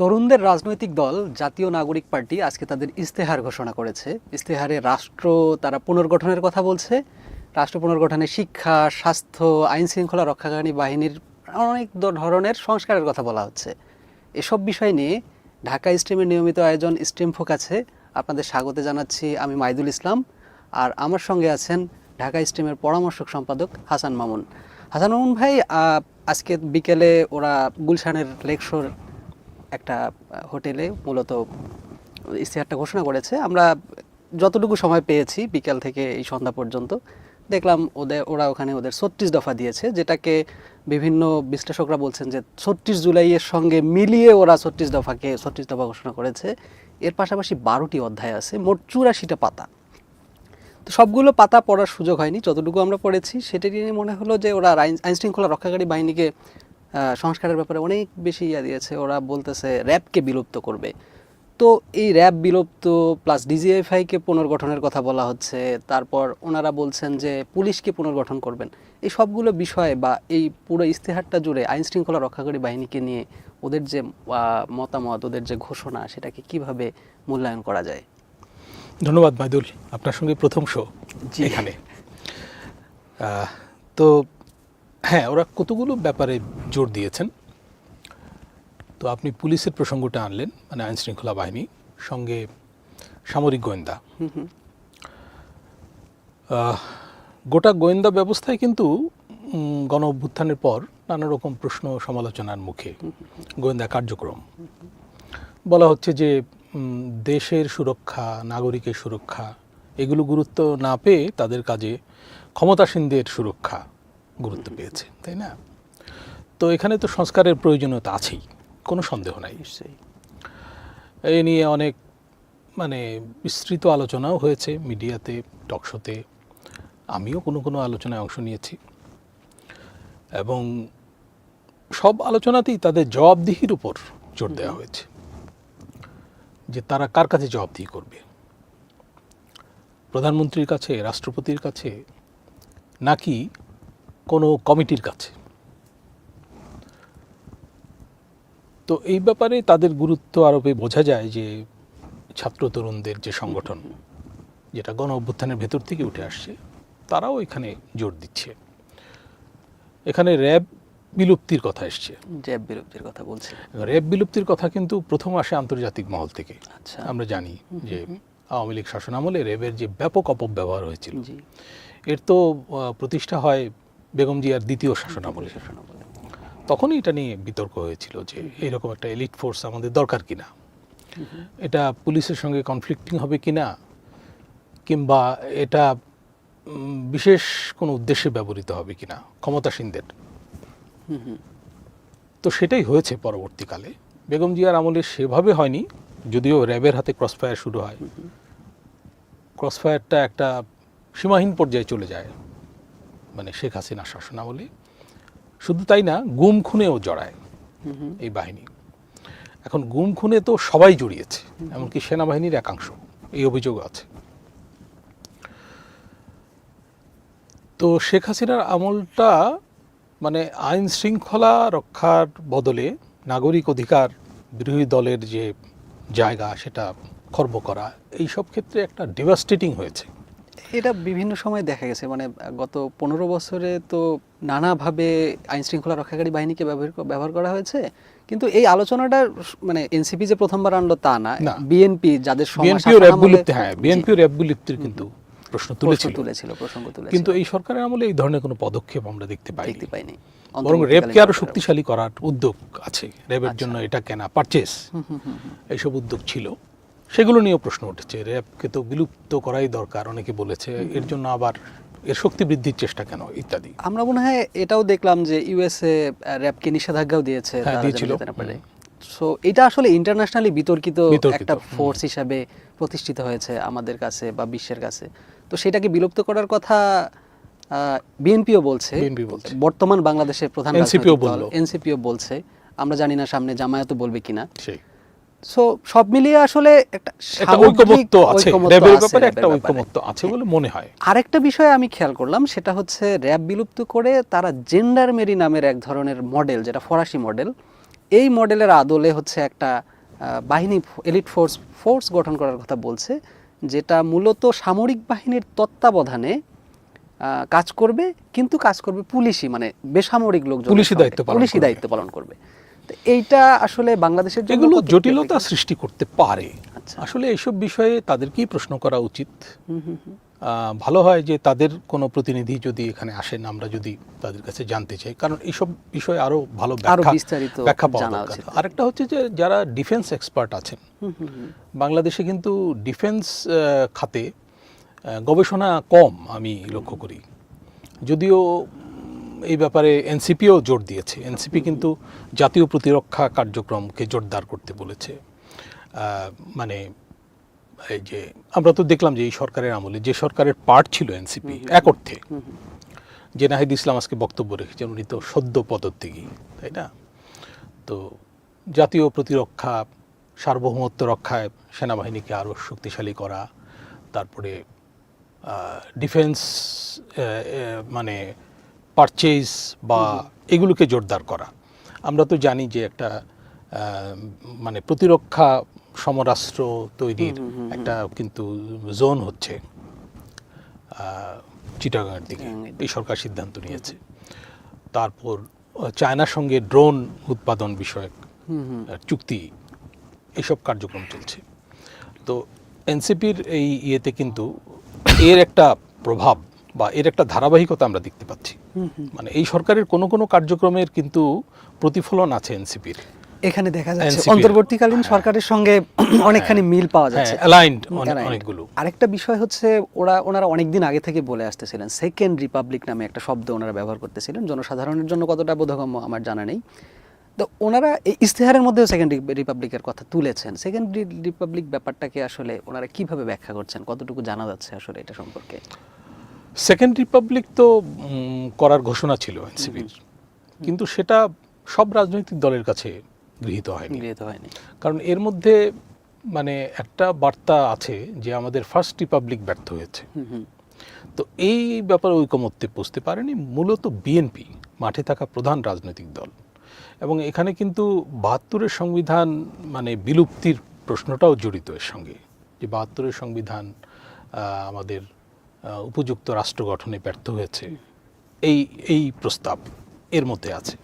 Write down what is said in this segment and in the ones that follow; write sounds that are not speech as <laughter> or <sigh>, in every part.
তরুণদের রাজনৈতিক দল, জাতীয় নাগরিক পার্টি আজকে তাদের ইস্তেহার ঘোষণা করেছে। ইস্তেহারে রাষ্ট্র তারা পুনর্গঠনের কথা বলছে। রাষ্ট্র পুনর্গঠনে শিক্ষা, স্বাস্থ্য, আইন শৃঙ্খলা রক্ষাকারী বাহিনীর অনেক ধরনের সংস্কারের কথা বলা হচ্ছে। এসব বিষয় নিয়ে ঢাকা স্ট্রিমের নিয়মিত আয়োজন স্ট্রিম ফোকাসে আপনাদের স্বাগত জানাচ্ছি আমি মাইদুল ইসলাম। আর আমার সঙ্গে আছেন ঢাকা স্ট্রিমের পরামর্শক সম্পাদক হাসান মামুন। হাসান মামুন ভাই আজকে বিকেলে ওরা গুলশানের লেকশোর একটা হোটেলে মূলত ইশতেহারটা ঘোষণা করেছে। আমরা যতটুকু সময় পেয়েছি বিকেল থেকে এই সন্ধ্যা পর্যন্ত, দেখলাম ওদের, ওরা ওখানে ওদের ছত্রিশ দফা দিয়েছে, যেটাকে বিভিন্ন বিশ্লেষকরা বলছেন যে ছত্রিশ জুলাইয়ের সঙ্গে মিলিয়ে ওরা ছত্রিশ দফাকে, ছত্রিশ দফা ঘোষণা করেছে। এর পাশাপাশি বারোটি অধ্যায় আছে, মোট চুরাশিটা পাতা। তো সবগুলো পাতা পড়ার সুযোগ হয়নি, যতটুকু আমরা পড়েছি। সেটা নিয়ে মনে হলো যে ওরা আইন শৃঙ্খলা রক্ষাকারী বাহিনীকে সংস্কারের ব্যাপারে অনেক বেশি ইয়া দিয়েছে। ওরা বলতেছে র্যাবকে বিলুপ্ত করবে। তো এই র্যাব বিলুপ্ত প্লাস ডিজিএফআইকে পুনর্গঠনের কথা বলা হচ্ছে তারপর ওনারা বলছেন যে পুলিশকে পুনর্গঠন করবেন। এই সবগুলো বিষয় বা এই পুরো ইস্তেহারটা জুড়ে আইন শৃঙ্খলা রক্ষাকারী বাহিনীকে নিয়ে ওদের যে মতামত ওদের যে ঘোষণা সেটাকে কীভাবে মূল্যায়ন করা যায়? ধন্যবাদ মাইদুল আপনার সঙ্গে প্রথম শো জি। এখানে। তো হ্যাঁ ওরা কতগুলো ব্যাপারে জোর দিয়েছেন? তো আপনি পুলিশের প্রসঙ্গটা আনলেন মানে আইন শৃঙ্খলা বাহিনী সঙ্গে সামরিক গোয়েন্দা। গোটা গোয়েন্দা ব্যবস্থায় কিন্তু গণ অভ্যুত্থানের পর নানা রকম প্রশ্ন সমালোচনার মুখে গোয়েন্দা কার্যক্রম। বলা হচ্ছে যে দেশের সুরক্ষা নাগরিকের সুরক্ষা এগুলো গুরুত্ব না পেয়ে তাদের কাজে ক্ষমতাসীনদের সুরক্ষা। গুরুত্ব পেয়েছে তাই না? তো এখানে তো সংস্কারের প্রয়োজনীয়তা আছেই কোনো সন্দেহ নাই। নিশ্চয়ই। এই নিয়ে অনেক মানে বিস্তৃত আলোচনাও হয়েছে মিডিয়াতে টকশোতে আমিও কোনো কোনো আলোচনায় অংশ নিয়েছি। এবং সব আলোচনাতেই তাদের জবাবদিহির উপর জোর দেওয়া হয়েছে। যে তারা কার কাছে জবাবদিহি করবে? প্রধানমন্ত্রীর কাছে রাষ্ট্রপতির কাছে নাকি কোনো কমিটির কাছে। তো এই ব্যাপারে তাদের গুরুত্ব আরোপে বোঝা যায় যে ছাত্র তরুণদের যে সংগঠন যেটা গণ অভ্যুত্থানের ভেতর থেকে উঠে আসছে তারাও এখানে জোর দিচ্ছে। এখানে র্যাব বিলুপ্তির কথা এসছে। র্যাব বিলুপ্তির কথা বলছে। র্যাব বিলুপ্তির কথা কিন্তু প্রথম আসে আন্তর্জাতিক মহল থেকে। আচ্ছা। আমরা জানি যে আওয়ামী লীগ শাসনামলে র্যাবের যে ব্যাপক অপব্যবহার হয়েছিল এর তো প্রতিষ্ঠা হয় বেগম জিয়ার দ্বিতীয় শাসনামলে শাসনা তখনই এটা নিয়ে বিতর্ক হয়েছিল যে এরকম একটা এলিট ফোর্স আমাদের দরকার কিনা। এটা পুলিশের সঙ্গে কনফ্লিক্টিং হবে কিনা কিংবা এটা বিশেষ কোনো উদ্দেশ্যে ব্যবহৃত হবে কিনা ক্ষমতাসীনদের। হুম হুম। তো সেটাই হয়েছে পরবর্তীকালে। বেগম জিয়ার আমলে সেভাবে হয়নি যদিও র্যাবের হাতে ক্রসফায়ার শুরু হয়। ক্রসফায়ারটা একটা সীমাহীন পর্যায়ে চলে যায়। মানে শেখ হাসিনা শাসনামলে শুধু তাই না, গুম খুনেও জড়ায় এই বাহিনী। এখন গুম খুনে তো সবাই জড়িয়েছে, এমনকি সেনাবাহিনীর একাংশ, এই অভিযোগ আছে। তো শেখ হাসিনার আমলটা মানে আইন শৃঙ্খলা রক্ষার বদলে নাগরিক অধিকার, বিরোধী দলের যে জায়গা সেটা খর্ব করা এই সব ক্ষেত্রে একটা ডিভাস্টেটিং হয়েছে। এটা বিভিন্ন সময় দেখা গেছে মানে গত পনেরো বছরে তো নানাভাবে আইন শৃঙ্খলা রক্ষাকারী বাহিনীকে ব্যবহার করা হয়েছে কিন্তু এই আলোচনাটা মানে এনসিপি যে প্রথমবার আনলো তা না। বিএনপি যাদের হ্যাঁ জি, বিএনপিও কিন্তু প্রশ্ন তুলেছিল। তুলেছিল প্রসঙ্গ তুলেছিল। কিন্তু এই সরকারের আমলে এই ধরনের কোনো পদক্ষেপ আমরা দেখতে পাইনি। দেখতে পাইনি। বরং র্যাবকে আরও শক্তিশালী করার উদ্যোগ আছে। র্যাবের জন্য এটা কেনা পারচেস। এইসব উদ্যোগ ছিল। সেগুলো নিয়েও প্রশ্ন উঠেছে। র্যাবকে তো বিলুপ্ত করাই দরকার অনেকে বলেছে। এর জন্য আবার এর শক্তি বৃদ্ধির চেষ্টা কেন ইত্যাদি। আমরা মনে হয় এটাও দেখলাম যে ইউএসএ র্যাবকে নিষেধাজ্ঞাও দিয়েছে হ্যাঁ, দিয়েছিল। সো এটা আসলে ইন্টারন্যাশনালি বিতর্কিত একটা ফোর্স হিসাবে প্রতিষ্ঠিত হয়েছে আমাদের কাছে বা বিশ্বের কাছে। তো সেটাকে বিলুপ্ত করার কথা বিএনপিও বলছে। বর্তমান বাংলাদেশের প্রধান। এনসিপিও বলছে। আমরা জানি না সামনে জামায়াতও বলবে কিনা। সো সব মিলিয়ে আসলে একটা ঐকমত্য আছে র্যাবের ব্যাপারে একটা। ঐকমত্য আছে বলে মনে হয় আরেকটা বিষয় আমি খেয়াল করলাম সেটা হচ্ছে র্যাব বিলুপ্ত করে তারা জেন্ডার মেরি নামের এক ধরনের মডেল যেটা ফরাসি মডেল এই মডেলের আদলে হচ্ছে একটা বাহিনী এলিট ফোর্স ফোর্স গঠন করার কথা বলছে যেটা মূলত সামরিক বাহিনীর তত্ত্বাবধানে কাজ করবে কিন্তু কাজ করবে পুলিশি মানে বেসামরিক লোকজন পুলিশি দায়িত্ব পালন পুলিশি করবে। দায়িত্ব পালন করবে এইটা আসলে বাংলাদেশের এগুলো জটিলতা সৃষ্টি করতে পারে। আচ্ছা। আসলে এইসব বিষয়ে তাদেরকেই প্রশ্ন করা উচিত। ভালো হয় যে তাদের কোনো প্রতিনিধি যদি এখানে আসেন আমরা যদি তাদের কাছে জানতে চাই। কারণ এইসব বিষয়ে আরও ভালো ব্যাখ্যা বিস্তারিত ব্যাখ্যা পাওয়া দরকার। আরেকটা হচ্ছে যে যারা ডিফেন্স এক্সপার্ট আছেন। বাংলাদেশে কিন্তু ডিফেন্স খাতে গবেষণা কম আমি লক্ষ্য করি। যদিও এই ব্যাপারে এনসিপিও জোর দিয়েছে। এনসিপি কিন্তু জাতীয় প্রতিরক্ষা কার্যক্রমকে জোরদার করতে বলেছে। মানে এই যে আমরা তো দেখলাম যে এই সরকারের আমলে যে সরকারের পার্ট ছিল এনসিপি এক অর্থে যে নাহিদ ইসলাম আজকে বক্তব্য রেখেছেন উনি তো সদ্য পদত্যাগী তাই না? তো জাতীয় প্রতিরক্ষা সার্বভৌমত্ব রক্ষায় সেনাবাহিনীকে আরও শক্তিশালী করা তারপরে ডিফেন্স মানে পারচেজ বা এগুলোকে জোরদার করা। আমরা তো জানি যে একটা মানে প্রতিরক্ষা সমরাস্ত্র তৈরির একটা কিন্তু জোন হচ্ছে চিটাগাংয়ের দিকে। এই সরকার সিদ্ধান্ত নিয়েছে। তারপর চায়নার সঙ্গে ড্রোন উৎপাদন বিষয়ক চুক্তি এসব কার্যক্রম চলছে। তো এনসিপির এই ইয়েতে কিন্তু এর একটা প্রভাব বা এর একটা ধারাবাহিকতা আমরা দেখতে পাচ্ছি। মানে এই সরকারের কোনো কোনো কার্যক্রমের কিন্তু প্রতিফলন আছে এনসিপির। এখানে দেখা যাচ্ছে অন্তর্বর্তীকালীন সরকারের সঙ্গে অনেকখানি মিল পাওয়া হ্যাঁ যাচ্ছে অ্যালাইন্ড অনেকগুলো। আরেকটা বিষয় হচ্ছে ওরা ওনারা অনেকদিন আগে থেকে বলে আসতেছিলেন সেকেন্ড রিপাবলিক নামে একটা শব্দ ওনারা ব্যবহার করতেছিলেন জনসাধারণের জন্য কতটা বোধগম্য আমার জানা নেই। তো ওনারা এই ইস্তেহারের মধ্যেও সেকেন্ড রিপাবলিকের কথা তুলেছেন। সেকেন্ড রিপাবলিক ব্যাপারটাকে আসলে ওনারা কীভাবে ব্যাখ্যা করছেন? কতটুকু জানা যাচ্ছে আসলে এটা সম্পর্কে? সেকেন্ড রিপাবলিক তো করার ঘোষণা ছিল এনসিপির কিন্তু সেটা সব রাজনৈতিক দলের কাছে গৃহীত হয়নি। গৃহীত হয়নি। কারণ এর মধ্যে মানে একটা বার্তা আছে যে আমাদের ফার্স্ট রিপাবলিক ব্যর্থ হয়েছে। তো এই ব্যাপারে ঐকমত্যে পৌঁছতে পারেনি মূলত বিএনপি মাঠে থাকা প্রধান রাজনৈতিক দল। এবং এখানে কিন্তু বাহাত্তরের সংবিধান মানে বিলুপ্তির প্রশ্নটাও জড়িত এর সঙ্গে। যে বাহাত্তরের সংবিধান আমাদের উপযুক্ত রাষ্ট্র গঠনে ব্যর্থ হয়েছে। এই এই প্রস্তাব এর মধ্যে আছে।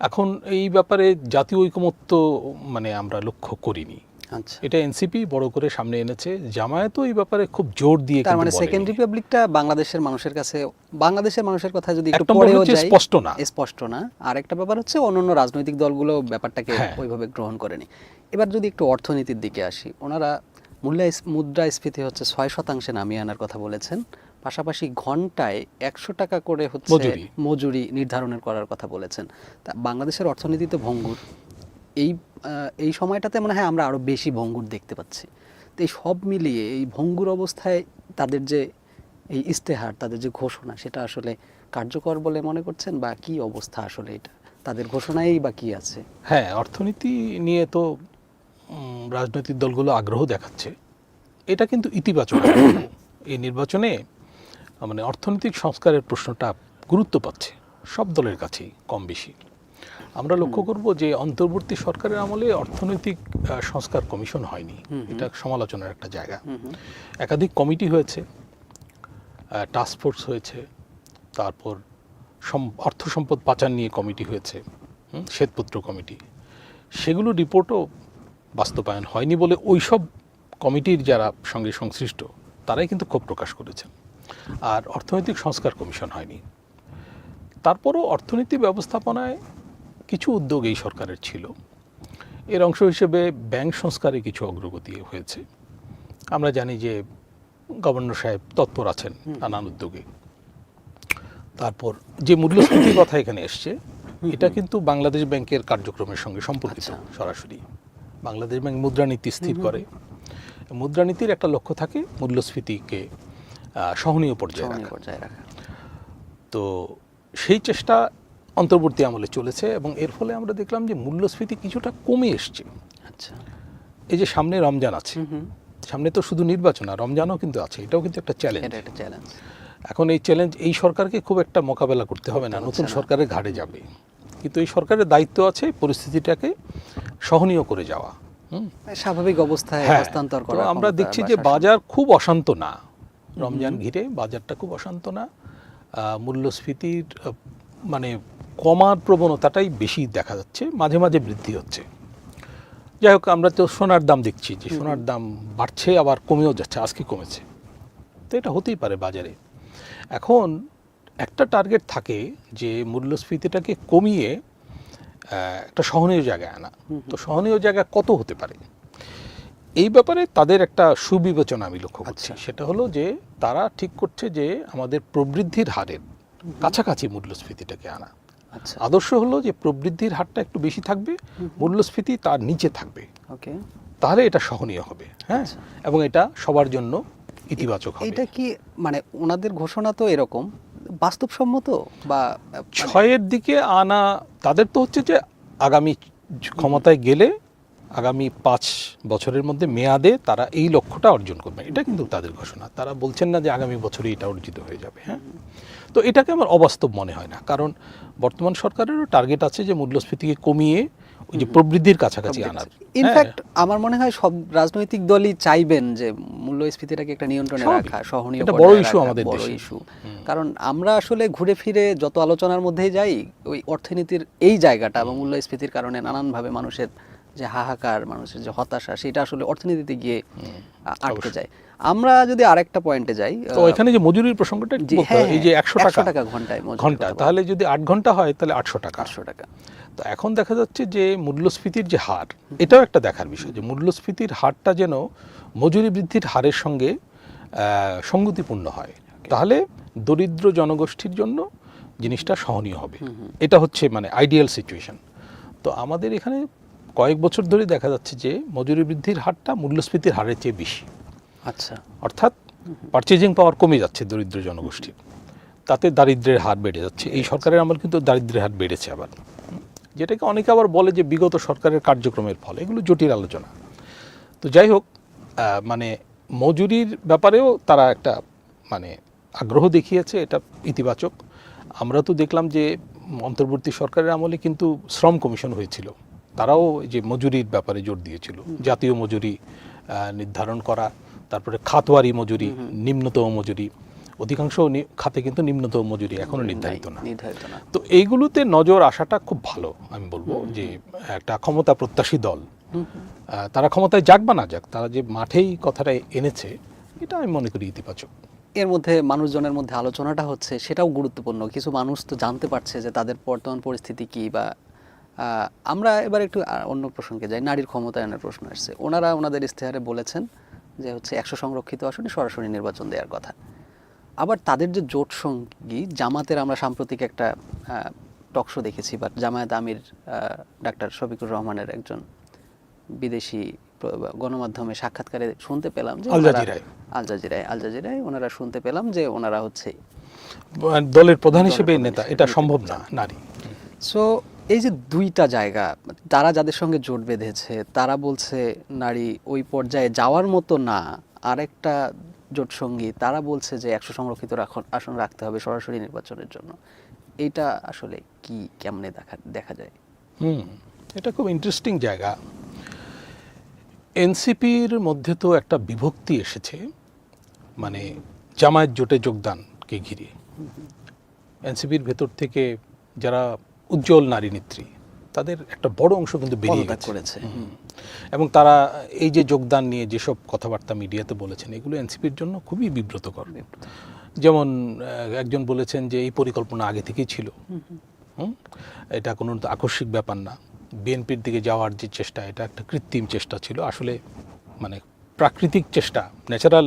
এখন এই ব্যাপারে জাতীয় ঐকমত্য মানে আমরা লক্ষ্য করিনি। আচ্ছা। এটা এনসিপি বড় করে সামনে এনেছে। জামায়াতও এই ব্যাপারে খুব জোর দিয়ে তার মানে সেকেন্ড রিপাবলিকটা বাংলাদেশের মানুষের কাছে বাংলাদেশের মানুষের কথা যদি একটু পরেও হচ্ছে স্পষ্ট না। স্পষ্ট না। আর একটা ব্যাপার হচ্ছে অন্যান্য রাজনৈতিক দলগুলো ব্যাপারটাকে হ্যাঁ। ওইভাবে গ্রহণ করেনি। এবার যদি একটু অর্থনীতির দিকে আসি ওনারা মূল্য মুদ্রাস্ফীতি হচ্ছে ছয় শতাংশে নামিয়ে আনার কথা বলেছেন। পাশাপাশি ঘন্টায় একশো টাকা করে হচ্ছে মজুরি। নির্ধারণের করার কথা বলেছেন। তা বাংলাদেশের অর্থনীতিতে ভঙ্গুর এই এই সময়টাতে মনে হয় আমরা আরও বেশি ভঙ্গুর দেখতে পাচ্ছি। তো এই সব মিলিয়ে এই ভঙ্গুর অবস্থায় তাদের যে এই ইস্তেহার তাদের যে ঘোষণা সেটা আসলে কার্যকর বলে মনে করছেন বা কি অবস্থা আসলে এটা? তাদের ঘোষণায় বা কি আছে? হ্যাঁ অর্থনীতি নিয়ে তো রাজনৈতিক দলগুলো আগ্রহ দেখাচ্ছে। এটা কিন্তু ইতিবাচক। এই নির্বাচনে মানে অর্থনৈতিক সংস্কারের প্রশ্নটা গুরুত্ব পাচ্ছে সব দলের কাছেই কম বেশি। আমরা লক্ষ্য করব যে অন্তর্বর্তী সরকারের আমলে অর্থনৈতিক সংস্কার কমিশন হয়নি। এটা সমালোচনার একটা জায়গা। একাধিক কমিটি হয়েছে টাস্ক ফোর্স হয়েছে তারপর সম- অর্থ সম্পদ পাচার নিয়ে কমিটি হয়েছে শ্বেতপত্র কমিটি। সেগুলো রিপোর্টও বাস্তবায়ন হয়নি বলে ওই সব কমিটির যারা সঙ্গে সংশ্লিষ্ট তারাই কিন্তু ক্ষোভ প্রকাশ করেছেন। আর অর্থনৈতিক সংস্কার কমিশন হয়নি। তারপরও অর্থনীতি ব্যবস্থাপনায় কিছু উদ্যোগ এই সরকারের ছিল। এর অংশ হিসেবে ব্যাংক সংস্কারে কিছু অগ্রগতি হয়েছে। আমরা জানি যে গভর্নর সাহেব তৎপর আছেন নানান উদ্যোগে। তারপর যে মূল্যস্ফীতির কথা এখানে এসছে এটা কিন্তু বাংলাদেশ ব্যাংকের কার্যক্রমের সঙ্গে সম্পর্কিত আচ্ছা। সরাসরি। বাংলাদেশ ব্যাংক মুদ্রানীতি স্থির করে। মুদ্রানীতির একটা লক্ষ্য থাকে মূল্যস্ফীতিকে সহনীয় পর্যায়ে রাখা। তো সেই চেষ্টা অন্তর্বর্তী আমলে চলেছে এবং এর ফলে আমরা দেখলাম যে মূল্যস্ফীতি কিছুটা কমে এসছে। আচ্ছা। এই যে সামনে রমজান আছে সামনে তো শুধু নির্বাচন আর রমজানও কিন্তু আছে এটাও কিন্তু একটা চ্যালেঞ্জ একটা চ্যালেঞ্জ এখন এই চ্যালেঞ্জ এই সরকারকে খুব একটা মোকাবেলা করতে হবে না নতুন সরকারের ঘাড়ে যাবে। কিন্তু এই সরকারের দায়িত্ব আছে পরিস্থিতিটাকে সহনীয় করে যাওয়া হুম? স্বাভাবিক অবস্থায় হ্যাঁ। হস্তান্তর করা আমরা দেখছি যে বাজার খুব অশান্ত না রমজান ঘিরে বাজারটা খুব অশান্ত না। মূল্যস্ফীতির মানে কমার প্রবণতাটাই বেশি দেখা যাচ্ছে মাঝে মাঝে বৃদ্ধি হচ্ছে। যাই হোক আমরা তো সোনার দাম দেখছি যে সোনার দাম বাড়ছে আবার কমেও যাচ্ছে আজকে কমেছে। তো এটা হতেই পারে বাজারে। এখন একটা টার্গেট থাকে যে মূল্যস্ফীতিটাকে কমিয়ে একটা সহনীয় জায়গায় আনা। তো সহনীয় জায়গা কত হতে পারে? এই ব্যাপারে তাদের একটা সুবিবেচনা আমি লক্ষ্য করছি। আচ্ছা। সেটা হলো যে তারা ঠিক করছে যে আমাদের প্রবৃদ্ধির হারের কাছাকাছি মূল্যস্ফীতিটাকে আনা। আচ্ছা। আদর্শ হলো যে প্রবৃদ্ধির হারটা একটু বেশি থাকবে মূল্যস্ফীতি তার নিচে থাকবে। ওকে। তাহলে এটা সহনীয় হবে হ্যাঁ? আচ্ছা। এবং এটা সবার জন্য ইতিবাচক হবে। এটা কি মানে ওনাদের ঘোষণা তো এরকম বাস্তবসম্মত বা মানে- ছয়ের দিকে আনা, তাদের তো হচ্ছে যে আগামী ক্ষমতায় গেলে আগামী পাঁচ বছরের মধ্যে মেয়াদে তারা এই লক্ষ্যটা অর্জন করবে। এটা কিন্তু তাদের ঘোষণা। তারা বলছেন না যে আগামী বছরে এটা অর্জিত হয়ে যাবে হ্যাঁ? তো এটাকে আমার অবাস্তব মনে হয় না। কারণ বর্তমান সরকারেরও টার্গেট আছে যে মূল্যস্ফীতিকে কমিয়ে ওই যে প্রবৃদ্ধির কাছাকাছি আনার। ইনফ্যাক্ট আমার মনে হয় সব রাজনৈতিক দলই চাইবেন যে মূল্যস্ফীতিটাকে একটা নিয়ন্ত্রণে রাখা সহনীয় এটা বড় রাখা, আমাদের বড় দেশে। ইস্যু কারণ আমরা আসলে ঘুরে ফিরে যত আলোচনার মধ্যেই যাই ওই অর্থনীতির এই জায়গাটা এবং মূল্যস্ফীতির কারণে নানানভাবে মানুষের যে হাহাকার মানুষের যে হতাশা সেটা আসলে অর্থনীতিতে গিয়ে আটকে যায়। আমরা যদি আরেকটা পয়েন্টে যাই তো এখানে যে মজুরির প্রসঙ্গটা হ্যাঁ, হয়। এই যে একশো টাকা টাকা ঘন্টায় মজুরি ঘণ্টা তাহলে যদি আট ঘণ্টা হয় তাহলে আটশো টাকা। আটশো টাকা। তো এখন দেখা যাচ্ছে যে মূল্যস্ফীতির যে হার এটাও একটা দেখার বিষয় যে মূল্যস্ফীতির হারটা যেন মজুরি বৃদ্ধির হারের সঙ্গে সঙ্গতিপূর্ণ হয়। তাহলে দরিদ্র জনগোষ্ঠীর জন্য জিনিসটা সহনীয় হবে। এটা হচ্ছে মানে আইডিয়াল সিচুয়েশন তো আমাদের এখানে কয়েক বছর ধরে দেখা যাচ্ছে যে মজুরি বৃদ্ধির হারটা মূল্যস্ফীতির হারের চেয়ে বেশি। আচ্ছা। অর্থাৎ পারচেজিং পাওয়ার কমে যাচ্ছে দরিদ্র জনগোষ্ঠীর তাতে দারিদ্র্যের হার বেড়ে যাচ্ছে। এই সরকারের আমল কিন্তু দারিদ্র্যের হার বেড়েছে আবার। যেটাকে অনেকে আবার বলে যে বিগত সরকারের কার্যক্রমের ফলে এগুলো জটিল আলোচনা। তো যাই হোক মানে মজুরির ব্যাপারেও তারা একটা মানে আগ্রহ দেখিয়েছে এটা ইতিবাচক। আমরা তো দেখলাম যে অন্তর্বর্তী সরকারের আমলে কিন্তু শ্রম কমিশন হয়েছিল। তারাও এই যে মজুরির ব্যাপারে জোর দিয়েছিল। জাতীয় মজুরি নির্ধারণ করা তারপরে খাতওয়ারি মজুরি নিম্নতম মজুরি। অধিকাংশ খাতে কিন্তু নিম্নতম মজুরি এখনও নির্ধারিত না। তো এইগুলোতে নজর আসাটা খুব ভালো আমি বলব যে একটা ক্ষমতা প্রত্যাশী দল। তারা ক্ষমতায় যাক বা না যাক তারা যে মাঠেই কথাটা এনেছে এটা আমি মনে করি ইতিবাচক। এর মধ্যে মানুষজনের মধ্যে আলোচনাটা হচ্ছে সেটাও গুরুত্বপূর্ণ। কিছু মানুষ তো জানতে পারছে যে তাদের বর্তমান পরিস্থিতি কি বা আমরা এবার একটু অন্য প্রসঙ্গে যাই নারীর ক্ষমতায়নের প্রশ্ন আসছে ওনারা ওনাদের ইশতেহারে বলেছেন যে হচ্ছে একশো সংরক্ষিত আসনে সরাসরি নির্বাচন দেওয়ার কথা। আবার তাদের যে জোট সঙ্গী জামাতের আমরা সাম্প্রতিক একটা টকশো দেখেছি বা জামায়াত আমির ডাক্তার শফিকুর রহমানের একজন বিদেশি গণমাধ্যমে সাক্ষাৎকারে শুনতে পেলাম যে আল ওনারা- জাজিরায়। আল জাজিরায় ওনারা শুনতে পেলাম যে ওনারা হচ্ছে দলের প্রধান হিসেবে নেতা এটা সম্ভব না নারী। সো এই যে দুইটা জায়গা, তারা যাদের সঙ্গে জোট বেঁধেছে, তারা বলছে নারী ওই পর্যায়ে যাওয়ার মতো না। আরেকটা জোট সঙ্গী, তারা বলছে যে একশো সংরক্ষিত আসন রাখতে হবে সরাসরি নির্বাচনের জন্য। এটা আসলে কি, কেমনে দেখা দেখা যায়? হুম, এটা খুব ইন্টারেস্টিং জায়গা। এনসিপির মধ্যে তো একটা বিভক্তি এসেছে মানে জামায়াত জোটে যোগদানকে ঘিরে। এনসিপির ভেতর থেকে যারা উজ্জ্বল নারী নেত্রী। তাদের একটা বড় অংশ কিন্তু বেরিয়ে করেছে। এবং তারা এই যে যোগদান নিয়ে যেসব কথাবার্তা মিডিয়াতে বলেছেন এগুলো এনসিপির জন্য খুবই বিব্রতকর। যেমন একজন বলেছেন যে এই পরিকল্পনা আগে থেকেই ছিল। এটা কোনো আকস্মিক ব্যাপার না। বিএনপির দিকে যাওয়ার যে চেষ্টা এটা একটা কৃত্রিম চেষ্টা ছিল। আসলে মানে প্রাকৃতিক চেষ্টা ন্যাচারাল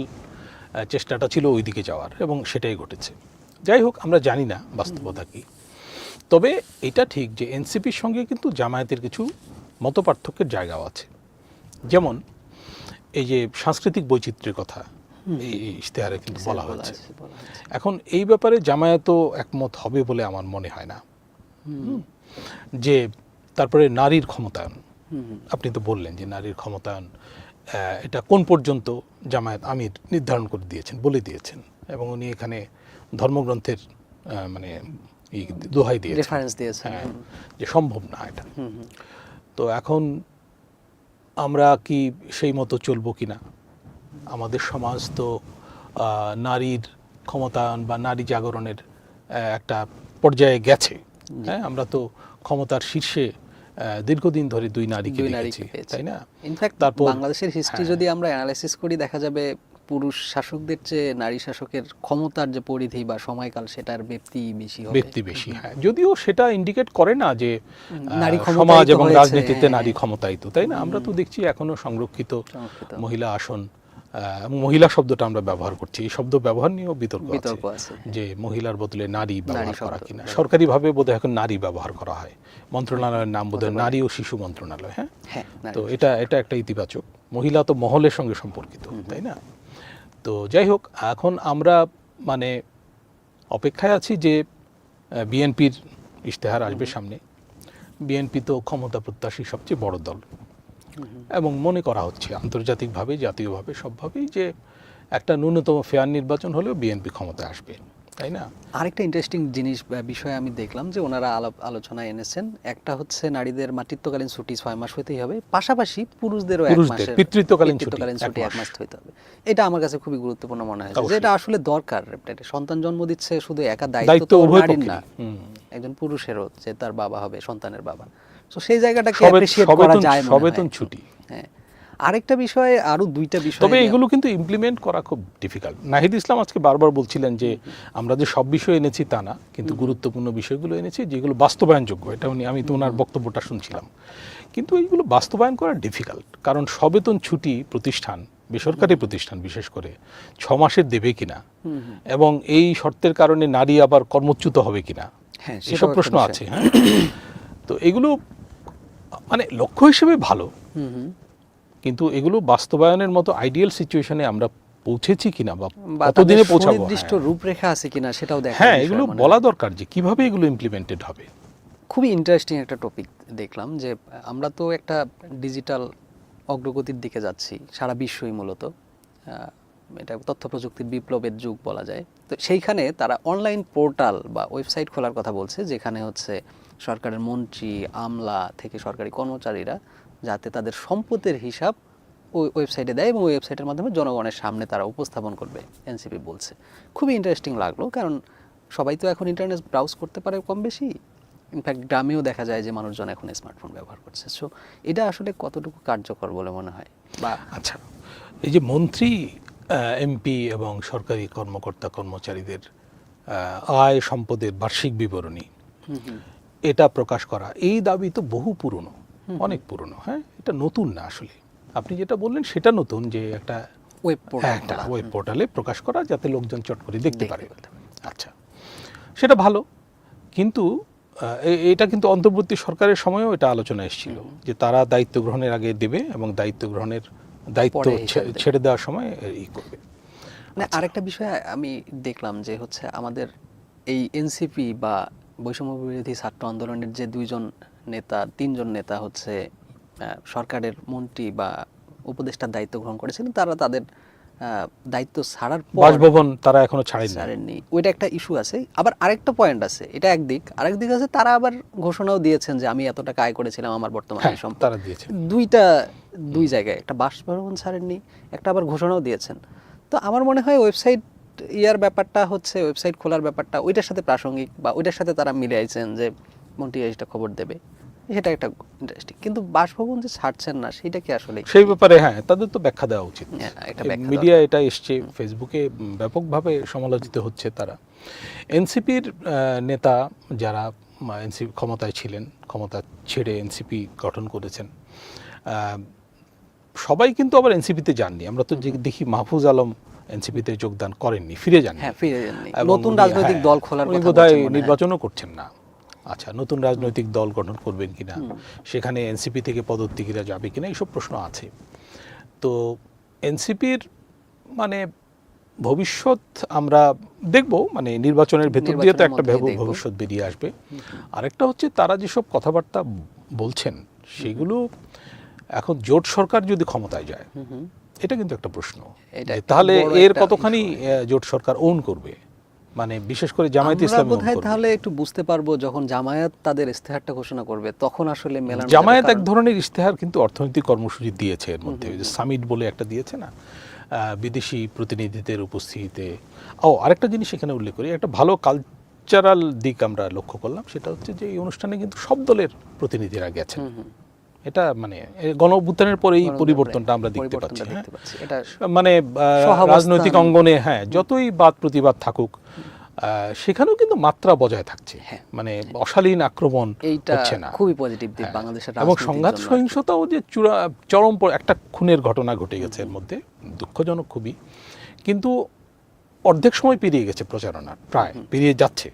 চেষ্টাটা ছিল ওই দিকে যাওয়ার এবং সেটাই ঘটেছে। যাই হোক আমরা জানি না বাস্তবতা কী। তবে এটা ঠিক যে এনসিপির সঙ্গে কিন্তু জামায়াতের কিছু মত পার্থক্যের জায়গাও আছে। যেমন এই যে সাংস্কৃতিক বৈচিত্র্যের কথা এই ইশতেহারে কিন্তু বলা হচ্ছে আছে। এখন এই ব্যাপারে জামায়াতও একমত হবে বলে আমার মনে হয় না। যে তারপরে নারীর ক্ষমতায়ন। আপনি তো বললেন যে নারীর ক্ষমতায়ন এটা কোন পর্যন্ত জামায়াত আমির নির্ধারণ করে দিয়েছেন বলে দিয়েছেন। এবং উনি এখানে ধর্মগ্রন্থের মানে দোহাই দিয়েছেন রেফারেন্স দিয়েছেন হ্যাঁ যে সম্ভব না এটা। তো এখন আমরা কি সেই মতো চলবো কিনা আমাদের সমাজ তো নারীর ক্ষমতায়ন বা নারী জাগরণের একটা পর্যায়ে গেছে। হ্যাঁ আমরা তো ক্ষমতার শীর্ষে দীর্ঘদিন ধরে দুই নারীকে দেখেছি তাই না? ইনফ্যাক্ট তারপর- বাংলাদেশের হিস্ট্রি হ্যাঁ। যদি আমরা অ্যানালাইসিস করি দেখা যাবে পুরুষ শাসকদের চেয়ে নারী শাসকের ক্ষমতার যে পরিধি বা সময়কাল সেটার ব্যক্তি বেশি হবে। ব্যক্তি বেশি হ্যাঁ। যদিও সেটা ইন্ডিকেট করে না যে নারী সমাজ এবং রাজনীতিতে হ্যাঁ, নারী ক্ষমতায়িত তাই না? আমরা তো দেখছি এখনও সংরক্ষিত। মহিলা আসন মহিলা শব্দটা আমরা ব্যবহার করছি। এই শব্দ ব্যবহার নিয়েও বিতর্ক আছে বিতর্ক যে মহিলার বদলে নারী ব্যবহার করা কিনা। ব্যবহার। সরকারিভাবে বোধহয় এখন নারী ব্যবহার করা হয়। মন্ত্রণালয়ের নাম বোধহয় নারী ও শিশু মন্ত্রণালয় হ্যাঁ? হ্যাঁ তো এটা এটা একটা ইতিবাচক। মহিলা তো মহলের সঙ্গে সম্পর্কিত তাই না? তো যাই হোক এখন আমরা মানে অপেক্ষায় আছি যে বিএনপির ইশতেহার আসবে সামনে। বিএনপি তো ক্ষমতা প্রত্যাশী সবচেয়ে বড় দল। এবং মনে করা হচ্ছে আন্তর্জাতিকভাবে জাতীয়ভাবে সবভাবেই যে একটা ন্যূনতম ফেয়ার নির্বাচন হলেও বিএনপি ক্ষমতা আসবে। তাই না? আরেকটা ইন্টারেস্টিং জিনিস বিষয় আমি দেখলাম যে ওনারা আলাপ আলোচনায় এনেছেন একটা হচ্ছে নারীদের মাতৃত্বকালীন ছুটি ছয় মাস হইতেই হবে পাশাপাশি পুরুষদেরও এক মাসের পিতৃত্বকালীন ছুটি এক মাস। হইতে হবে। এটা আমার কাছে খুবই গুরুত্বপূর্ণ মনে হয়েছে যে এটা আসলে দরকার সন্তান জন্ম দিচ্ছে শুধু একা দায়িত্ব দায়িত্ব তো নারীর না। একজন পুরুষেরও যে তার বাবা হবে সন্তানের বাবা। তো সেই জায়গাটাকে অ্যাপ্রিশিয়েট করা যায় সবেতন ছুটি। হ্যাঁ। আরেকটা বিষয়ে আরও দুইটা বিষয় তবে এগুলো কিন্তু ইমপ্লিমেন্ট করা খুব ডিফিকাল্ট নাহিদ ইসলাম আজকে বারবার বলছিলেন যে আমরা যে সব বিষয় এনেছি তা না কিন্তু গুরুত্বপূর্ণ বিষয়গুলো এনেছি যেগুলো বাস্তবায়নযোগ্য। এটা উনি আমি তো ওনার বক্তব্যটা শুনছিলাম। কিন্তু এইগুলো বাস্তবায়ন করা ডিফিকাল্ট কারণ সবেতন ছুটি প্রতিষ্ঠান বেসরকারি প্রতিষ্ঠান বিশেষ করে ছ মাসের দেবে কিনা? এবং এই শর্তের কারণে নারী আবার কর্মচ্যুত হবে কিনা? হ্যাঁ, এসব প্রশ্ন আছে হ্যাঁ? তো এগুলো মানে লক্ষ্য হিসেবে ভালো। কিন্তু এগুলো বাস্তবায়নের মতো আইডিয়াল সিচুয়েশনে আমরা পৌঁছেছি কিনা বা কতদিনে পৌঁছাবো? সুনির্দিষ্ট হ্যাঁ। রূপরেখা আছে কিনা সেটাও দেখা হ্যাঁ এগুলো বলা দরকার যে কীভাবে এগুলো ইমপ্লিমেন্টেড হবে। খুবই ইন্টারেস্টিং একটা টপিক দেখলাম যে আমরা তো একটা ডিজিটাল অগ্রগতির দিকে যাচ্ছি সারা বিশ্বই মূলত। এটা তথ্য প্রযুক্তির বিপ্লবের যুগ বলা যায়। তো সেইখানে তারা অনলাইন পোর্টাল বা ওয়েবসাইট খোলার কথা বলছে যেখানে হচ্ছে সরকারের মন্ত্রী আমলা থেকে সরকারি কর্মচারীরা যাতে তাদের সম্পদের হিসাব ওই ওয়েবসাইটে দেয় এবং ওয়েবসাইটের মাধ্যমে জনগণের সামনে তারা উপস্থাপন করবে এনসিপি বলছে। খুবই ইন্টারেস্টিং লাগল কারণ সবাই তো এখন ইন্টারনেট ব্রাউজ করতে পারে কম বেশি। ইনফ্যাক্ট গ্রামেও দেখা যায় যে মানুষজন এখন স্মার্টফোন ব্যবহার করছে। সো এটা আসলে কতটুকু কার্যকর বলে মনে হয়? বা আচ্ছা এই যে মন্ত্রী এমপি এবং সরকারি কর্মকর্তা কর্মচারীদের আয় সম্পদের বার্ষিক বিবরণী এটা প্রকাশ করা এই দাবি তো বহু পুরনো। অনেক পুরনো হ্যাঁ? এটা নতুন না আসলে। আপনি যেটা বললেন সেটা নতুন যে একটা ওয়েব একটা ওয়েব পোর্টালে প্রকাশ করা যাতে লোকজন চট করে দেখতে পারে। আচ্ছা। সেটা ভালো কিন্তু এটা কিন্তু অন্তর্বর্তী সরকারের সময়ও এটা আলোচনা এসেছিল যে তারা দায়িত্ব গ্রহণের আগে দেবে এবং দায়িত্ব গ্রহণের দায়িত্ব। ছেড়ে দেওয়ার সময় ই করবে। মানে আরেকটা বিষয় আমি দেখলাম যে হচ্ছে আমাদের এই এনসিপি বা বৈষম্য বিরোধী ছাত্র আন্দোলনের যে দুইজন নেতা তিনজন নেতা হচ্ছে সরকারের মন্ত্রী বা উপদেষ্টার দায়িত্ব গ্রহণ করেছিলেন তারা তাদের দায়িত্ব ছাড়ার পর বাসভবন তারা এখনও ছাড়েনি ছাড়েননি। ওইটা একটা ইস্যু আছে। আবার আরেকটা পয়েন্ট আছে। এটা একদিক আরেক দিক আছে তারা আবার ঘোষণাও দিয়েছেন যে আমি এত টাকা আয় করেছিলাম আমার বর্তমানে হ্যাঁ সম্পদ। তারা দিয়েছে দুইটা দুই জায়গায়। একটা বাসভবন ছাড়েননি একটা আবার ঘোষণাও দিয়েছেন। তো আমার মনে হয় ওয়েবসাইট ইয়ার ব্যাপারটা হচ্ছে ওয়েবসাইট খোলার ব্যাপারটা ওইটার সাথে প্রাসঙ্গিক বা ওইটার সাথে তারা মিলে আইছেন যে মন্ত্রী এটা খবর দেবে। সেটা একটা ইন্টারেস্টিং কিন্তু বাসভবন যে ছাড়ছেন না সেটা কি আসলে সেই ব্যাপারে হ্যাঁ তাদের তো ব্যাখ্যা দেওয়া উচিত। হ্যাঁ, মিডিয়া এটা এসছে ফেসবুকে ব্যাপকভাবে সমালোচিত হচ্ছে তারা। এনসিপির নেতা যারা এনসিপি ক্ষমতায় ছিলেন ক্ষমতা ছেড়ে এনসিপি গঠন করেছেন সবাই কিন্তু আবার এনসিপিতে যাননি। আমরা তো দেখি মাহফুজ আলম এনসিপিতে যোগদান করেননি ফিরে যাননি। হ্যাঁ ফিরে যাননি। নতুন রাজনৈতিক হ্যাঁ, দল খোলার কথা হয়। নির্বাচনও করছেন না। আচ্ছা নতুন রাজনৈতিক দল গঠন করবেন কিনা? সেখানে এনসিপি থেকে পদত্যাগীরা যাবে কিনা? এইসব প্রশ্ন আছে। তো এনসিপির মানে ভবিষ্যৎ আমরা দেখব মানে নির্বাচনের ভেতর দিয়ে তো একটা। ভবিষ্যৎ বেরিয়ে আসবে। আরেকটা হচ্ছে তারা যেসব কথাবার্তা বলছেন সেগুলো এখন জোট সরকার যদি ক্ষমতায় যায়। এটা কিন্তু একটা প্রশ্ন। তাহলে এর কতখানি জোট সরকার ওন করবে? মানে বিশেষ করে জামায়াত ইসলামী বোধহয় তাহলে একটু বুঝতে পারব যখন জামায়াত তাদের ইস্তেহারটা ঘোষণা করবে তখন আসলে মেলানো জামায়াত এক ধরনের ইস্তেহার কিন্তু অর্থনৈতিক কর্মসূচি দিয়েছে এর মধ্যে। যে সামিট বলে একটা দিয়েছে না? আহ, বিদেশি প্রতিনিধিদের উপস্থিতিতে। ও আরেকটা জিনিস এখানে উল্লেখ করি একটা ভালো কালচারাল দিক আমরা লক্ষ্য করলাম সেটা হচ্ছে যে এই অনুষ্ঠানে কিন্তু সব দলের প্রতিনিধিরা গেছেন। এটা মানে গণ অভ্যুত্থানের পরে এই গণতন্ত্রের পরিবর্তনটা আমরা দেখতে পাচ্ছি হ্যাঁ? মানে রাজনৈতিক অঙ্গনে হ্যাঁ যতই বাদ প্রতিবাদ থাকুক সেখানেও কিন্তু মাত্রা বজায় থাকছে। হ্যাঁ। মানে অশালীন আক্রমণ হচ্ছে না। খুবই পজিটিভ দিক হ্যাঁ। বাংলাদেশের এবং সংঘাত সহিংসতাও যে চূড়া চরম একটা খুনের ঘটনা ঘটে গেছে এর মধ্যে দুঃখজনক খুবই। কিন্তু অর্ধেক সময় পেরিয়ে গেছে প্রচারণা প্রায় পেরিয়ে যাচ্ছে।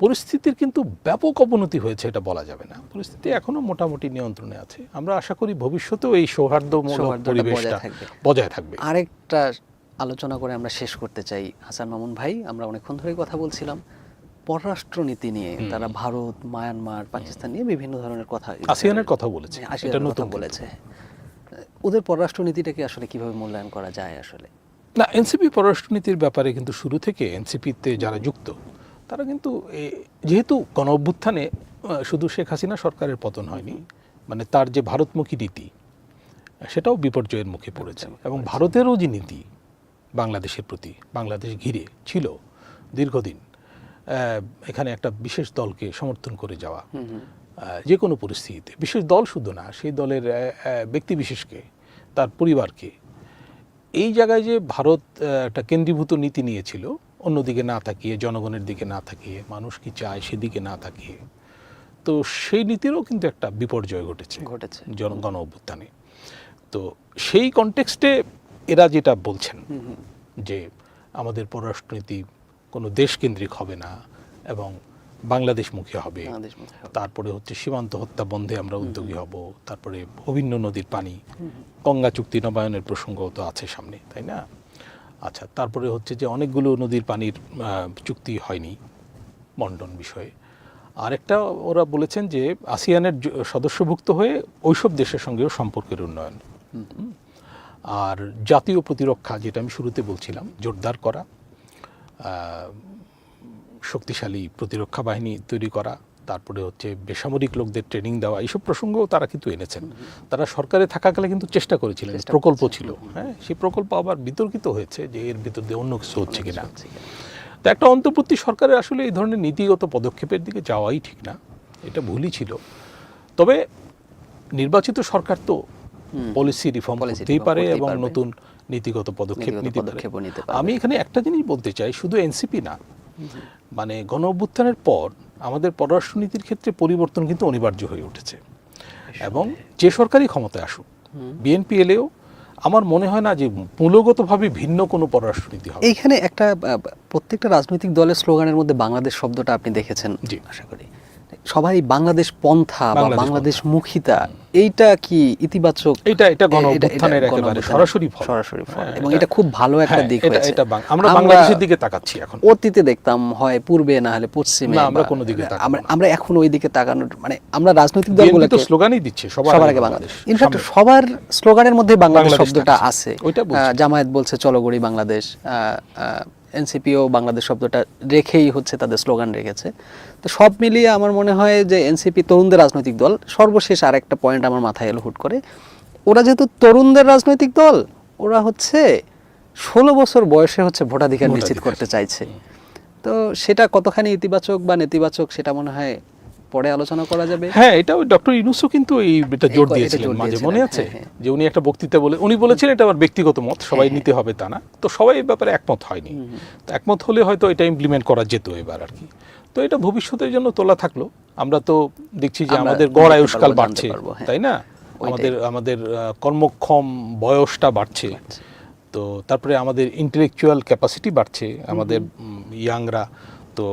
পরিস্থিতির কিন্তু ব্যাপক অবনতি হয়েছে এটা বলা যাবে না। পরিস্থিতি এখনও মোটামুটি নিয়ন্ত্রণে আছে। আমরা আশা করি ভবিষ্যতেও এই সৌহার্দ্যমূলক পরিবেশটা বজায় থাকবে। আরেকটা আলোচনা করে আমরা শেষ করতে চাই হাসান মামুন ভাই। আমরা অনেকক্ষণ ধরে কথা বলছিলাম। পররাষ্ট্রনীতি নিয়ে তারা ভারত মায়ানমার পাকিস্তান নিয়ে বিভিন্ন ধরনের কথা আসিয়ানের কথা বলেছে। হ্যাঁ, এটা নতুন বলেছে। ওদের পররাষ্ট্রনীতিটাকে আসলে কীভাবে মূল্যায়ন করা যায় আসলে? না এনসিপি পররাষ্ট্রনীতির ব্যাপারে কিন্তু শুরু থেকে এনসিপিতে যারা যুক্ত তারা কিন্তু যেহেতু গণ অভ্যুত্থানে শুধু শেখ হাসিনা সরকারের পতন হয়নি মানে তার যে ভারতমুখী নীতি সেটাও বিপর্যয়ের মুখে পড়েছে। এবং ভারতেরও যে নীতি বাংলাদেশের প্রতি বাংলাদেশ ঘিরে ছিল দীর্ঘদিন এখানে একটা বিশেষ দলকে সমর্থন করে যাওয়া যে কোনো পরিস্থিতিতে। বিশেষ দল শুধু না সেই দলের ব্যক্তি বিশেষকে তার পরিবারকে এই জায়গায় যে ভারত একটা কেন্দ্রীভূত নীতি নিয়েছিল অন্যদিকে না তাকিয়ে জনগণের দিকে না তাকিয়ে মানুষ কি চায় সেদিকে না তাকিয়ে। তো সেই নীতিরও কিন্তু একটা বিপর্যয় ঘটেছে ঘটেছে। জন গণ অভ্যুত্থানে। তো সেই কনটেক্সটে এরা যেটা বলছেন যে আমাদের পররাষ্ট্রনীতি কোনো দেশকেন্দ্রিক হবে না এবং বাংলাদেশমুখী হবে। বাংলাদেশ মুখে হবে। তারপরে হচ্ছে সীমান্ত হত্যা বন্ধে আমরা উদ্যোগী হব। তারপরে অভিন্ন নদীর পানি গঙ্গা চুক্তি নবায়নের প্রসঙ্গও তো আছে সামনে তাই না? আচ্ছা তারপরে হচ্ছে যে অনেকগুলো নদীর পানির চুক্তি হয়নি বন্টন বিষয়ে। আরেকটা ওরা বলেছেন যে আসিয়ানের সদস্যভুক্ত হয়ে ওইসব দেশের সঙ্গেও সম্পর্কের উন্নয়ন। আর জাতীয় প্রতিরক্ষা, যেটা আমি শুরুতে বলছিলাম, জোরদার করা শক্তিশালী প্রতিরক্ষা বাহিনী তৈরি করা তারপরে হচ্ছে বেসামরিক লোকদের ট্রেনিং দেওয়া এইসব প্রসঙ্গও তারা কিন্তু এনেছেন। তারা সরকারে থাকাকালে কিন্তু চেষ্টা করেছিলেন প্রকল্প ছিল। হ্যাঁ সেই প্রকল্প আবার বিতর্কিত হয়েছে যে এর ভিতর দিয়ে অন্য কিছু হচ্ছে কিনা। তো একটা অন্তর্বর্তী সরকারের আসলে এই ধরনের নীতিগত পদক্ষেপের দিকে যাওয়াই ঠিক না এটা ভুলই ছিল। তবে নির্বাচিত সরকার তো পলিসি রিফর্ম করতেই পারে এবং নতুন নীতিগত পদক্ষেপ নিতে পারে। আমি এখানে একটা জিনিস বলতে চাই শুধু এনসিপি না মানে গণ অভ্যুত্থানের পর আমাদের পররাষ্ট্রনীতির ক্ষেত্রে পরিবর্তন কিন্তু অনিবার্য হয়ে উঠেছে। এবং যে সরকারই ক্ষমতায় আসুক বিএনপি এলেও আমার মনে হয় না যে মূলগতভাবে ভিন্ন কোনো পররাষ্ট্রনীতি হবে। এইখানে একটা প্রত্যেকটা রাজনৈতিক দলের স্লোগানের মধ্যে বাংলাদেশ শব্দটা আপনি দেখেছেন জি। আশা করি। সবাই বাংলাদেশ পন্থা বা বাংলাদেশ মুখিতা এইটা কি ইতিবাচক? এটা এটা গণ অভ্যুত্থানের একেবারে সরাসরি ফল। সরাসরি ফল। হ্যাঁ, এবং এটা- খুব ভালো একটা হ্যাঁ, দিক হয়েছে। এটা আমরা বাংলাদেশের দিকে তাকাচ্ছি এখন। অতীতে দেখতাম হয় পূর্বে না হলে পশ্চিমে না, আমরা কোনো দিকে তাকাবো আমরা আমরা এখন ওই দিকে তাকানোর মানে আমরা রাজনৈতিক বিএনপি তো দলগুলোকে স্লোগানই দিচ্ছে সবার সবার আগে বাংলাদেশ। ইনফ্যাক্ট সবার স্লোগানের মধ্যে বাংলাদেশ শব্দটা আছে। জামায়াত বলছে চলো গড়ি বাংলাদেশ। এনসিপিও বাংলাদেশ শব্দটা রেখেই হচ্ছে তাদের স্লোগান রেখেছে। তো সব মিলিয়ে আমার মনে হয় যে এনসিপি তরুণদের রাজনৈতিক দল সর্বশেষ আর একটা পয়েন্ট আমার মাথায় এলো হুট করে। ওরা যেহেতু তরুণদের রাজনৈতিক দল ওরা হচ্ছে ষোলো বছর বয়সে হচ্ছে ভোটাধিকার নিশ্চিত করতে চাইছে। তো সেটা কতখানি ইতিবাচক বা নেতিবাচক সেটা মনে হয় পরে আলোচনা করা যাবে? হ্যাঁ এটা ডক্টর ইনুসও কিন্তু এই এটা জোর দিয়েছিলেন মাঝে মনে আছে? হ্যাঁ, হ্যাঁ। যে উনি একটা বক্তৃতা বলে উনি বলেছিলেন এটা আমার ব্যক্তিগত মত সবাই নিতে হবে তা না। তো সবাই এই ব্যাপারে একমত হয়নি। তো একমত হলে হয়তো এটা ইমপ্লিমেন্ট করা যেত এবার আর কি। তো এটা ভবিষ্যতের জন্য তোলা থাকল। আমরা তো দেখছি যে আমাদের গড় আয়ুষ্কাল বাড়ছে হ্যাঁ। তাই না? আমাদের আমাদের কর্মক্ষম বয়সটা বাড়ছে। তো তারপরে আমাদের ইন্টেলেকচুয়াল ক্যাপাসিটি বাড়ছে। আমাদের ইয়াংরা তো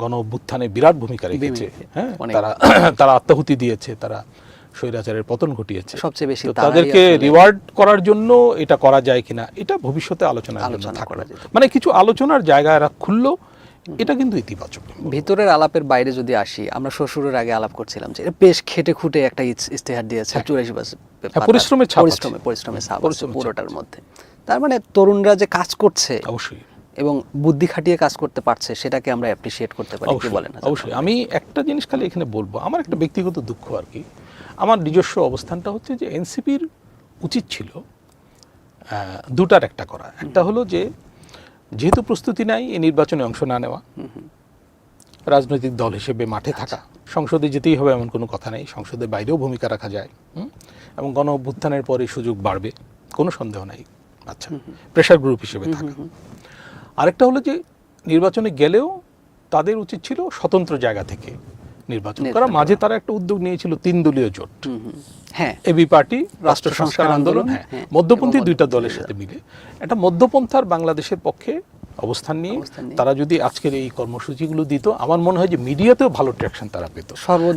গণ অভ্যুত্থানে বিরাট ভূমিকা রেখেছে। হ্যাঁ তারা <clears throat> তারা আত্মাহুতি দিয়েছে তারা স্বৈরাচারের পতন ঘটিয়েছে। সবচেয়ে বেশি তাদেরকে রিওয়ার্ড করার জন্য এটা করা যায় কিনা এটা ভবিষ্যতে আলোচনার জন্য আলোচনা করা যেতে মানে কিছু আলোচনার জায়গা এরা খুললো এটা কিন্তু ইতিবাচক। ভিতরের আলাপের বাইরে যদি আসি আমরা শ্বশুরের আগে আলাপ করছিলাম যে এটা বেশ খেটে খুঁটে একটা ইস্তেহার দিয়েছে চুরাশি পাতা হ্যাঁ, পরিশ্রমের পরিশ্রমে পরিশ্রমের পরিশ্রমের পুরোটার মধ্যে। তার মানে তরুণরা যে কাজ করছে অবশ্যই। এবং বুদ্ধি খাটিয়ে কাজ করতে পারছে সেটাকে আমরা অ্যাপ্রিসিয়েট করতে পারি কি বলেন আচ্ছা, অবশ্যই। আমি একটা জিনিস খালি এখানে বলব আমার একটা ব্যক্তিগত দুঃখ আর কি। আমার নিজস্ব অবস্থানটা হচ্ছে যে এনসিপির উচিত ছিল দুটার একটা করা। একটা হলো যে যেহেতু প্রস্তুতি নাই এই নির্বাচনে অংশ না নেওয়া রাজনৈতিক দল হিসেবে মাঠে থাকা সংসদে যেতেই হবে এমন কোনো কথা নেই সংসদের বাইরেও ভূমিকা রাখা যায় হুম? এবং গণ অভ্যুত্থানের পরে সুযোগ বাড়বে কোনো সন্দেহ নাই আচ্ছা প্রেশার গ্রুপ হিসেবে থাকা। আরেকটা হলো যে নির্বাচনে গেলেও তাদের উচিত ছিল স্বতন্ত্র জায়গা থেকে নির্বাচন করা। মাঝে তারা একটা উদ্যোগ নিয়েছিল তিন দলীয় জোট। হ্যাঁ। এবি পার্টি রাষ্ট্র সংস্কার আন্দোলন, হ্যাঁ হ্যাঁ, মধ্যপন্থী দুইটা দলের সাথে মিলে। একটা মধ্যপন্থার বাংলাদেশের পক্ষে অবস্থান নিয়ে তারা যদি আজকের এই কর্মসূচিগুলো দিত আমার মনে হয় যে মিডিয়াতেও ভালো ট্র্যাকশন তারা পেত।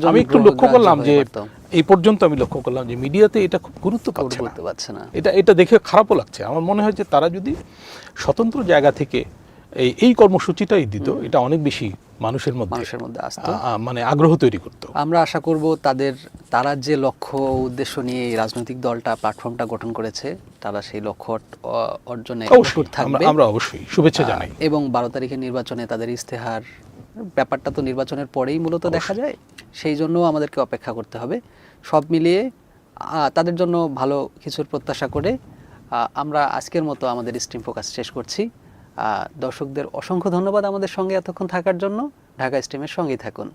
আমি একটু লক্ষ্য করলাম যে এই পর্যন্ত আমি লক্ষ্য করলাম যে মিডিয়াতে এটা খুব গুরুত্ব পাচ্ছে না। এটা এটা দেখে খারাপও লাগছে। আমার মনে হয় যে তারা যদি স্বতন্ত্র জায়গা থেকে এই এই কর্মসূচিটাই দিত এটা অনেক বেশি মানুষের মধ্যে মানুষের মধ্যে আসতো। মানে আগ্রহ তৈরি করতো। আমরা আশা করব তাদের তারা যে লক্ষ্য উদ্দেশ্য নিয়ে এই রাজনৈতিক দলটা প্ল্যাটফর্মটা গঠন করেছে তারা সেই লক্ষ্য অর্জনে অবশ্যই থাকবে। আমরা অবশ্যই শুভেচ্ছা জানাই। এবং বারো তারিখের নির্বাচনে তাদের ইস্তেহার ব্যাপারটা তো নির্বাচনের পরেই মূলত দেখা যায় সেই জন্য আমাদেরকে অপেক্ষা করতে হবে। সব মিলিয়ে তাদের জন্য ভালো কিছুর প্রত্যাশা করে আমরা আজকের মতো আমাদের স্ট্রিম ফোকাস শেষ করছি। দর্শকদের অসংখ্য ধন্যবাদ আমাদের সঙ্গে এতক্ষণ থাকার জন্য। ঢাকা স্টিমের সঙ্গেই থাকুন।